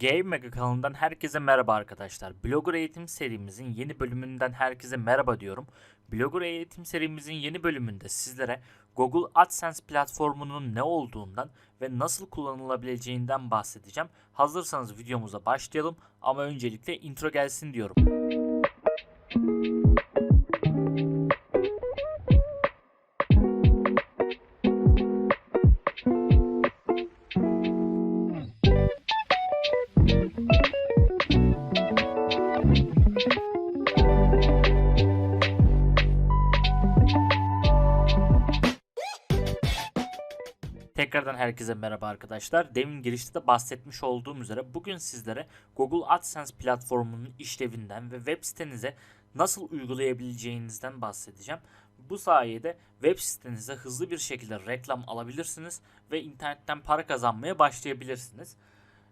Game Mega kanalından herkese merhaba arkadaşlar. Blogger eğitim serimizin yeni bölümünden herkese merhaba diyorum. Blogger eğitim serimizin yeni bölümünde sizlere Google AdSense platformunun ne olduğundan ve nasıl kullanılabileceğinden bahsedeceğim. Hazırsanız videomuza başlayalım ama öncelikle intro gelsin diyorum. Tekrardan herkese merhaba arkadaşlar. Demin girişte de bahsetmiş olduğum üzere bugün sizlere Google AdSense platformunun işlevinden ve web sitenize nasıl uygulayabileceğinizden bahsedeceğim. Bu sayede web sitenize hızlı bir şekilde reklam alabilirsiniz ve internetten para kazanmaya başlayabilirsiniz.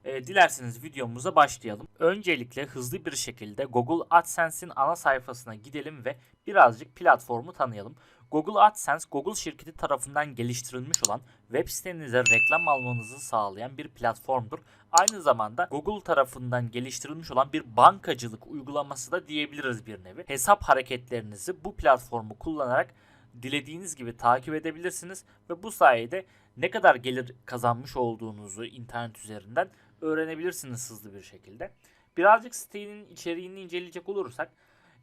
E, dilerseniz videomuza başlayalım. Öncelikle hızlı bir şekilde Google AdSense'in ana sayfasına gidelim ve birazcık platformu tanıyalım. Google AdSense, Google şirketi tarafından geliştirilmiş olan web sitenize reklam almanızı sağlayan bir platformdur. Aynı zamanda Google tarafından geliştirilmiş olan bir bankacılık uygulaması da diyebiliriz bir nevi. Hesap hareketlerinizi bu platformu kullanarak dilediğiniz gibi takip edebilirsiniz ve bu sayede ne kadar gelir kazanmış olduğunuzu internet üzerinden öğrenebilirsiniz hızlı bir şekilde. Birazcık sitenin içeriğini inceleyecek olursak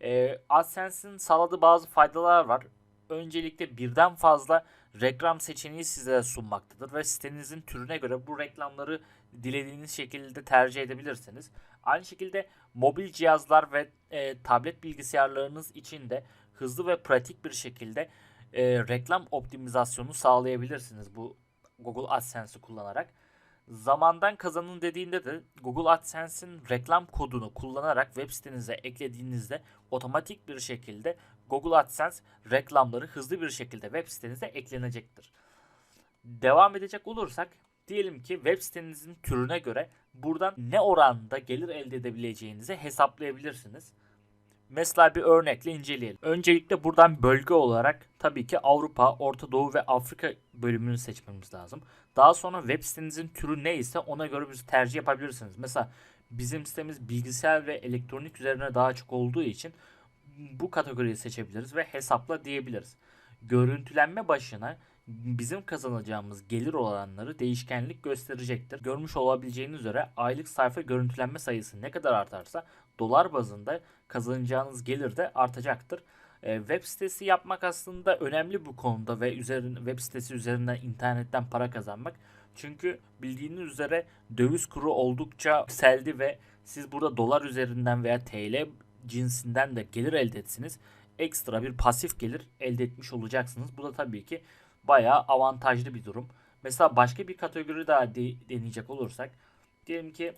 e, AdSense'in sağladığı bazı faydalar var. Öncelikle birden fazla reklam seçeneği size sunmaktadır ve sitenizin türüne göre bu reklamları dilediğiniz şekilde tercih edebilirsiniz. Aynı şekilde mobil cihazlar ve e, tablet bilgisayarlarınız için de hızlı ve pratik bir şekilde e, reklam optimizasyonu sağlayabilirsiniz bu Google AdSense'i kullanarak. Zamandan kazanın dediğinde de Google AdSense'in reklam kodunu kullanarak web sitenize eklediğinizde otomatik bir şekilde Google AdSense reklamları hızlı bir şekilde web sitenize eklenecektir. Devam edecek olursak diyelim ki web sitenizin türüne göre buradan ne oranda gelir elde edebileceğinizi hesaplayabilirsiniz. Mesela bir örnekle inceleyelim. Öncelikle buradan bölge olarak tabii ki Avrupa, Orta Doğu ve Afrika bölümünü seçmemiz lazım. Daha sonra web sitenizin türü neyse ona göre bir tercih yapabilirsiniz. Mesela bizim sitemiz bilgisayar ve elektronik üzerine daha çok olduğu için bu kategoriyi seçebiliriz ve hesapla diyebiliriz. Görüntülenme başına bizim kazanacağımız gelir oranları değişkenlik gösterecektir. Görmüş olabileceğiniz üzere aylık sayfa görüntülenme sayısı ne kadar artarsa dolar bazında kazanacağınız gelir de artacaktır. E, web sitesi yapmak aslında önemli bu konuda ve üzerin, web sitesi üzerinden internetten para kazanmak. Çünkü bildiğiniz üzere döviz kuru oldukça yükseldi ve siz burada dolar üzerinden veya TL cinsinden de gelir elde etsiniz. Ekstra bir pasif gelir elde etmiş olacaksınız. Bu da tabii ki bayağı avantajlı bir durum. Mesela başka bir kategori daha de, deneyecek olursak diyelim ki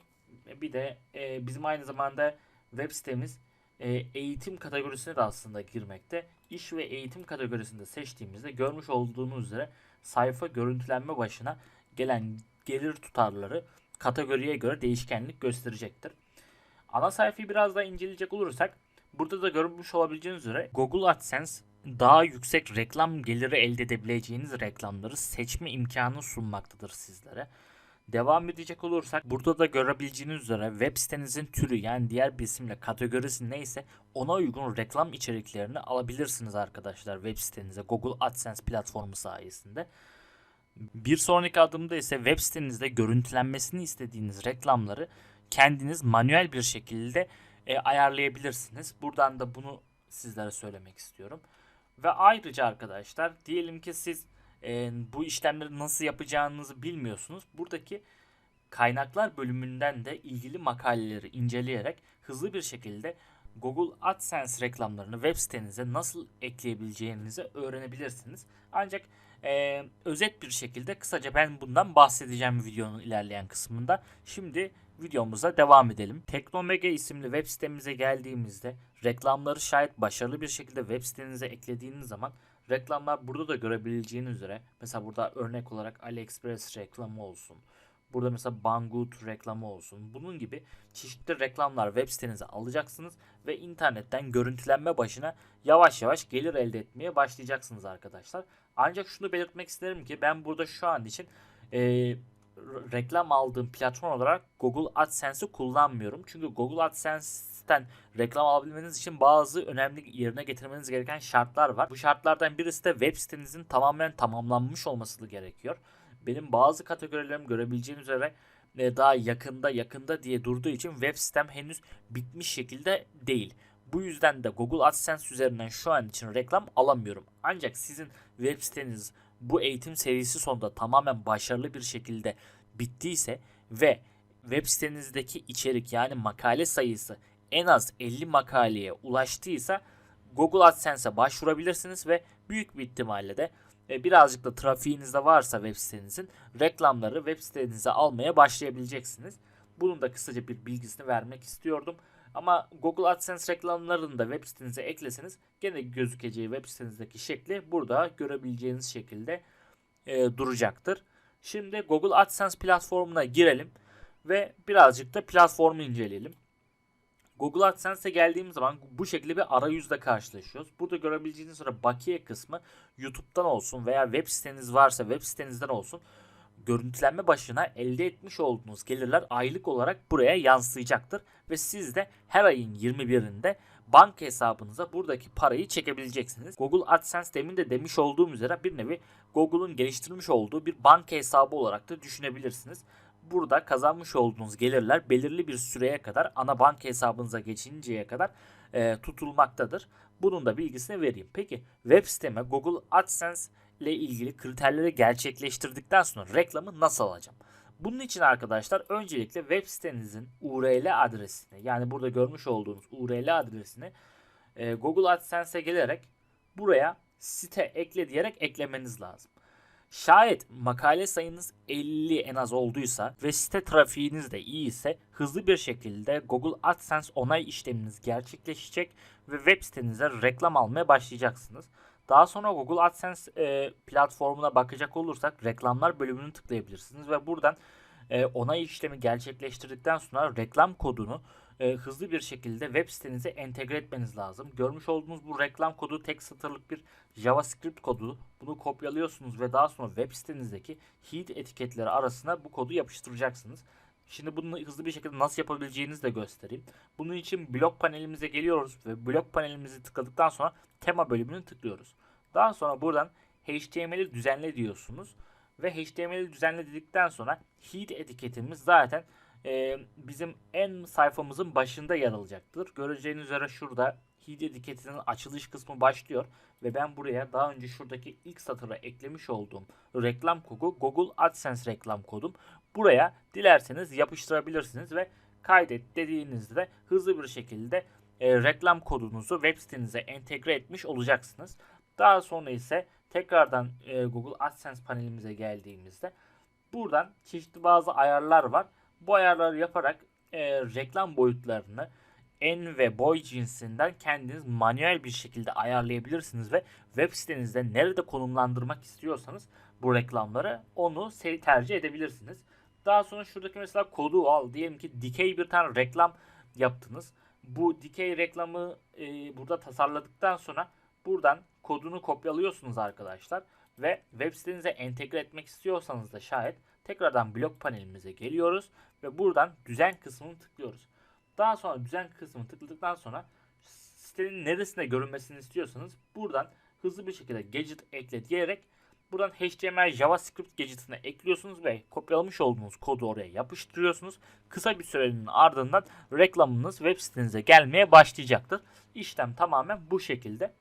bir de e, bizim aynı zamanda web sitemiz e, eğitim kategorisine de aslında girmekte. İş ve eğitim kategorisinde seçtiğimizde görmüş olduğunuz üzere sayfa görüntülenme başına gelen gelir tutarları kategoriye göre değişkenlik gösterecektir. Ana sayfayı biraz daha inceleyecek olursak burada da görmüş olabileceğiniz üzere Google AdSense daha yüksek reklam geliri elde edebileceğiniz reklamları seçme imkanı sunmaktadır sizlere. Devam edecek olursak burada da görebileceğiniz üzere web sitenizin türü yani diğer bir isimle kategorisi neyse ona uygun reklam içeriklerini alabilirsiniz arkadaşlar web sitenize Google AdSense platformu sayesinde. Bir sonraki adımda ise web sitenizde görüntülenmesini istediğiniz reklamları kendiniz manuel bir şekilde e, ayarlayabilirsiniz. Buradan da bunu sizlere söylemek istiyorum. Ve ayrıca arkadaşlar diyelim ki siz e, bu işlemleri nasıl yapacağınızı bilmiyorsunuz. Buradaki kaynaklar bölümünden de ilgili makaleleri inceleyerek hızlı bir şekilde Google AdSense reklamlarını web sitenize nasıl ekleyebileceğinizi öğrenebilirsiniz. Ancak e, özet bir şekilde kısaca ben bundan bahsedeceğim videonun ilerleyen kısmında. Şimdi videomuza devam edelim. Teknomega isimli web sitemize geldiğimizde reklamları şayet başarılı bir şekilde web sitenize eklediğiniz zaman reklamlar burada da görebileceğiniz üzere mesela burada örnek olarak AliExpress reklamı olsun. Burada mesela Banggood reklamı olsun. Bunun gibi çeşitli reklamlar web sitenize alacaksınız ve internetten görüntülenme başına yavaş yavaş gelir elde etmeye başlayacaksınız arkadaşlar. Ancak şunu belirtmek isterim ki ben burada şu an için e, reklam aldığım platform olarak Google AdSense'i kullanmıyorum. Çünkü Google AdSense'ten reklam alabilmeniz için bazı önemli yerine getirmeniz gereken şartlar var. Bu şartlardan birisi de web sitenizin tamamen tamamlanmış olması gerekiyor. Benim bazı kategorilerim görebileceğiniz üzere e, daha yakında yakında diye durduğu için web sitem henüz bitmiş şekilde değil. Bu yüzden de Google AdSense üzerinden şu an için reklam alamıyorum. Ancak sizin web siteniz bu eğitim serisi sonunda tamamen başarılı bir şekilde bittiyse ve web sitenizdeki içerik yani makale sayısı en az 50 makaleye ulaştıysa Google AdSense'e başvurabilirsiniz ve büyük bir ihtimalle de e, birazcık da trafiğiniz de varsa web sitenizin reklamları web sitenize almaya başlayabileceksiniz. Bunun da kısaca bir bilgisini vermek istiyordum. Ama Google AdSense reklamlarını da web sitenize ekleseniz gene gözükeceği web sitenizdeki şekli burada görebileceğiniz şekilde e, duracaktır. Şimdi Google AdSense platformuna girelim ve birazcık da platformu inceleyelim. Google AdSense'e geldiğimiz zaman bu şekilde bir arayüzle karşılaşıyoruz. Burada görebileceğiniz üzere bakiye kısmı YouTube'dan olsun veya web siteniz varsa web sitenizden olsun görüntülenme başına elde etmiş olduğunuz gelirler aylık olarak buraya yansıyacaktır. Ve siz de her ayın 21'inde banka hesabınıza buradaki parayı çekebileceksiniz. Google AdSense demin de demiş olduğum üzere bir nevi Google'un geliştirmiş olduğu bir banka hesabı olarak da düşünebilirsiniz. Burada kazanmış olduğunuz gelirler belirli bir süreye kadar ana banka hesabınıza geçinceye kadar e, tutulmaktadır. Bunun da bilgisini vereyim. Peki web siteme Google AdSense ile ilgili kriterleri gerçekleştirdikten sonra reklamı nasıl alacağım? Bunun için arkadaşlar öncelikle web sitenizin URL adresini yani burada görmüş olduğunuz URL adresini e, Google AdSense'e gelerek buraya site ekle diyerek eklemeniz lazım. Şayet makale sayınız 50 en az olduysa ve site trafiğiniz de iyi ise hızlı bir şekilde Google AdSense onay işleminiz gerçekleşecek ve web sitenize reklam almaya başlayacaksınız. Daha sonra Google AdSense e, platformuna bakacak olursak reklamlar bölümünü tıklayabilirsiniz ve buradan e, onay işlemi gerçekleştirdikten sonra reklam kodunu e, hızlı bir şekilde web sitenize entegre etmeniz lazım. Görmüş olduğunuz bu reklam kodu tek satırlık bir JavaScript kodu. Bunu kopyalıyorsunuz ve daha sonra web sitenizdeki head etiketleri arasına bu kodu yapıştıracaksınız. Şimdi bunu hızlı bir şekilde nasıl yapabileceğinizi de göstereyim. Bunun için blok panelimize geliyoruz ve blok panelimizi tıkladıktan sonra tema bölümünü tıklıyoruz. Daha sonra buradan HTML'i düzenle diyorsunuz ve HTML'i düzenle dedikten sonra head etiketimiz zaten e, bizim en sayfamızın başında yer alacaktır. Göreceğiniz üzere şurada head etiketinin açılış kısmı başlıyor ve ben buraya daha önce şuradaki ilk satıra eklemiş olduğum reklam kodu Google AdSense reklam kodum. Buraya dilerseniz yapıştırabilirsiniz ve kaydet dediğinizde hızlı bir şekilde e, reklam kodunuzu web sitenize entegre etmiş olacaksınız. Daha sonra ise tekrardan e, Google AdSense panelimize geldiğimizde buradan çeşitli bazı ayarlar var. Bu ayarları yaparak e, reklam boyutlarını en ve boy cinsinden kendiniz manuel bir şekilde ayarlayabilirsiniz ve web sitenizde nerede konumlandırmak istiyorsanız bu reklamları onu tercih edebilirsiniz. Daha sonra şuradaki mesela kodu al. Diyelim ki dikey bir tane reklam yaptınız. Bu dikey reklamı e, burada tasarladıktan sonra buradan kodunu kopyalıyorsunuz arkadaşlar. Ve web sitenize entegre etmek istiyorsanız da şayet tekrardan blok panelimize geliyoruz ve buradan düzen kısmını tıklıyoruz. Daha sonra düzen kısmını tıkladıktan sonra sitenin neresinde görünmesini istiyorsanız buradan hızlı bir şekilde gadget ekle diyerek buradan HTML JavaScript gadget'ını ekliyorsunuz ve kopyalamış olduğunuz kodu oraya yapıştırıyorsunuz. Kısa bir sürenin ardından reklamınız web sitenize gelmeye başlayacaktır. İşlem tamamen bu şekilde.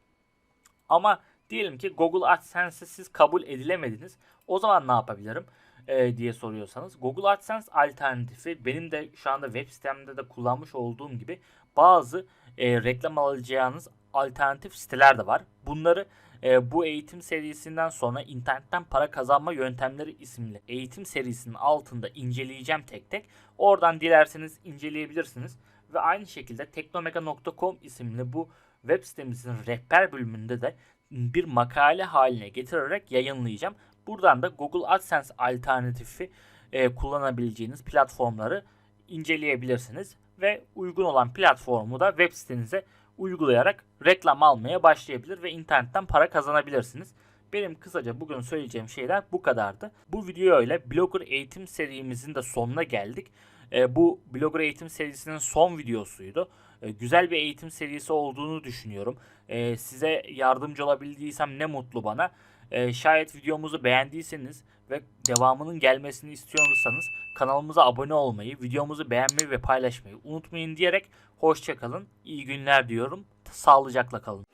Ama diyelim ki Google AdSense'i siz kabul edilemediniz. O zaman ne yapabilirim? Ee, diye soruyorsanız Google AdSense alternatifi benim de şu anda web sitemde de kullanmış olduğum gibi bazı e, reklam alacağınız alternatif siteler de var. Bunları e, bu eğitim serisinden sonra internetten para kazanma yöntemleri isimli eğitim serisinin altında inceleyeceğim tek tek. Oradan dilerseniz inceleyebilirsiniz. Ve aynı şekilde teknomega.com isimli bu web sitemizin rehber bölümünde de bir makale haline getirerek yayınlayacağım. Buradan da Google AdSense alternatifi e, kullanabileceğiniz platformları inceleyebilirsiniz ve uygun olan platformu da web sitenize uygulayarak reklam almaya başlayabilir ve internetten para kazanabilirsiniz. Benim kısaca bugün söyleyeceğim şeyler bu kadardı. Bu video ile Blogger eğitim serimizin de sonuna geldik. E, bu Blogger eğitim serisinin son videosuydu. E, güzel bir eğitim serisi olduğunu düşünüyorum. E, size yardımcı olabildiysem ne mutlu bana. E, şayet videomuzu beğendiyseniz ve devamının gelmesini istiyorsanız kanalımıza abone olmayı, videomuzu beğenmeyi ve paylaşmayı unutmayın diyerek hoşçakalın. İyi günler diyorum. Sağlıcakla kalın.